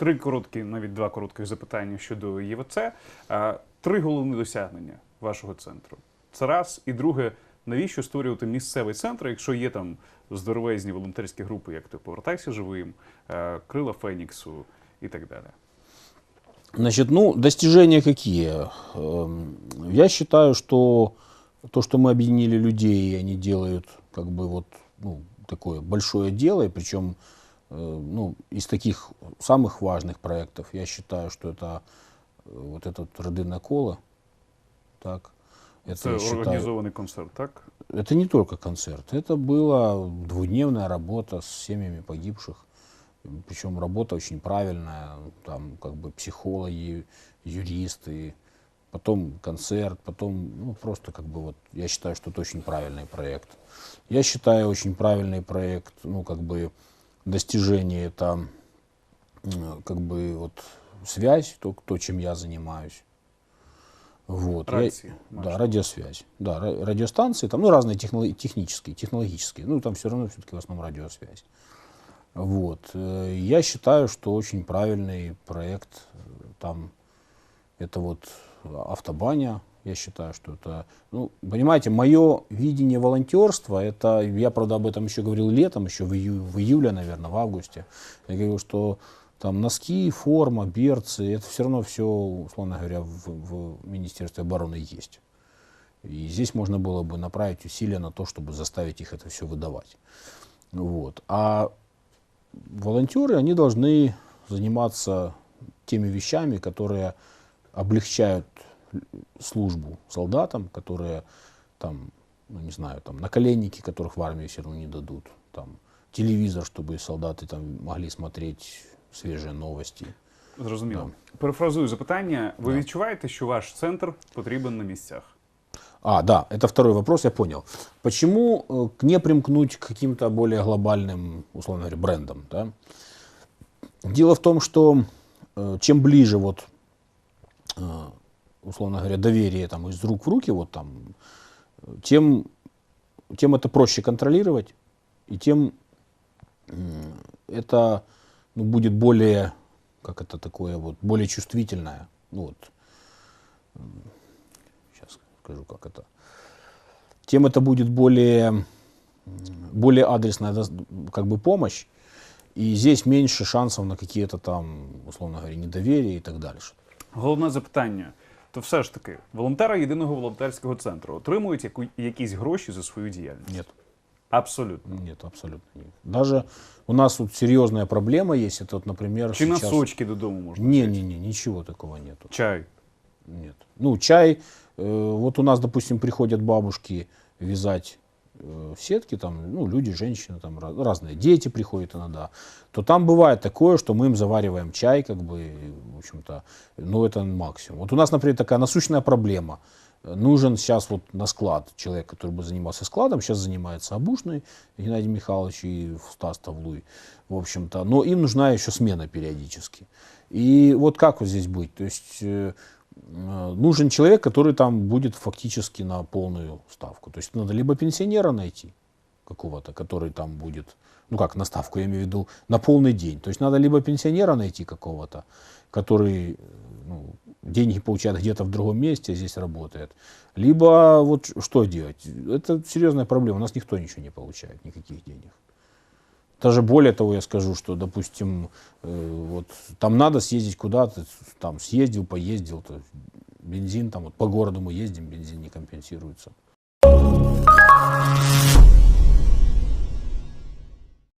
три короткі, навіть два коротких запитання щодо ЄВЦ. Е, Три головні досягнення вашого центру. Це раз. І друге, навіщо створювати місцевий центр, якщо є там здоровезні волонтерські групи, як то повертайся живим, е, крила Феніксу і так далі. Значит, ну, достижения какие? Эм, Я считаю, что то, что мы объединили людей, и они делают как бы вот ну, такое большое дело, и причем э, ну, из таких самых важных проектов, я считаю, что это э, вот этот родинное коло, так, это, я считаю, організований концерт, так? это не только концерт, это была двудневная работа с семьями погибших. Причем работа очень правильная, там как бы психологи, юристы, потом концерт, потом, ну просто как бы вот, я считаю, что это очень правильный проект. Я считаю очень правильный проект, ну как бы достижение это как бы вот связь, то, то чем я занимаюсь. Вот. Я- Рации, да, радиосвязь. Да, ра- радиостанции, там, ну, разные техноло- технические, технологические. Ну, там все равно все-таки в основном радиосвязь. Вот. Э, Я считаю, что очень правильный проект. э, Там это вот автобаня. Я считаю, что это, ну, понимаете, мое видение волонтерства, это, я, правда, об этом еще говорил летом, еще в, ию- в июле, наверное, в августе. Я говорил, что там носки, форма, берцы, это все равно все, условно говоря, в, в Министерстве обороны есть. И здесь можно было бы направить усилия на то, чтобы заставить их это все выдавать. Вот. А волонтеры, они должны заниматься теми вещами, которые облегчают службу солдатам, которые там, ну не знаю, там наколенники, которых в армии все равно не дадут, там телевизор, чтобы солдаты там могли смотреть свежие новости. Зрозуміло. Перефразую запитання. Ви відчуваєте, що ваш центр потрібен на місцях? А, да, это второй вопрос, я понял. Почему э, к- не примкнуть к каким-то более глобальным, условно говоря, брендам? Да? Дело в том, что э, чем ближе вот, э, условно говоря, доверие там из рук в руки, вот там, тем, тем это проще контролировать, и тем это ну, будет более, как это такое, вот, более чувствительное. Ну, вот, сейчас скажу, как это, тем это будет более, более адресная как бы помощь, и здесь меньше шансов на какие-то там, условно говоря, недоверие и так дальше. Головне запитання. То все ж таки, волонтери єдиного волонтерського центру отримують яку, якісь гроші за свою діяльність? Нет, Абсолютно. нет, абсолютно нет. Даже у нас тут серьезная проблема есть, это вот, например, Чи сейчас... носочки додому можна? Не, взяти? не, не, ничего такого нету. Чай. Нет. Ну, чай, э, вот у нас, допустим, приходят бабушки вязать э, сетки, там, ну, люди, женщины, там, раз- разные, дети приходят иногда, то там бывает такое, что мы им завариваем чай, как бы, и, в общем-то, ну, это максимум. Вот у нас, например, такая насущная проблема. Нужен сейчас вот на склад человек, который бы занимался складом, сейчас занимается Обушный Геннадий Михайлович и Стас Тавлуй, в общем-то, но им нужна еще смена периодически. И вот как вот здесь быть? То есть э, нужен человек, который там будет фактически на полную ставку. То есть надо либо пенсионера найти какого-то, который там будет, ну как на ставку, я имею в виду, на полный день. То есть надо либо пенсионера найти какого-то, который ну, деньги получает где-то в другом месте, а здесь работает. Либо вот что делать? Это серьезная проблема. У нас никто ничего не получает, никаких денег. Даже более того, я скажу, что, допустим, э, вот там надо съездить куда-то, там съездил, поездил, то бензин там вот по городу мы ездим, бензин не компенсируется.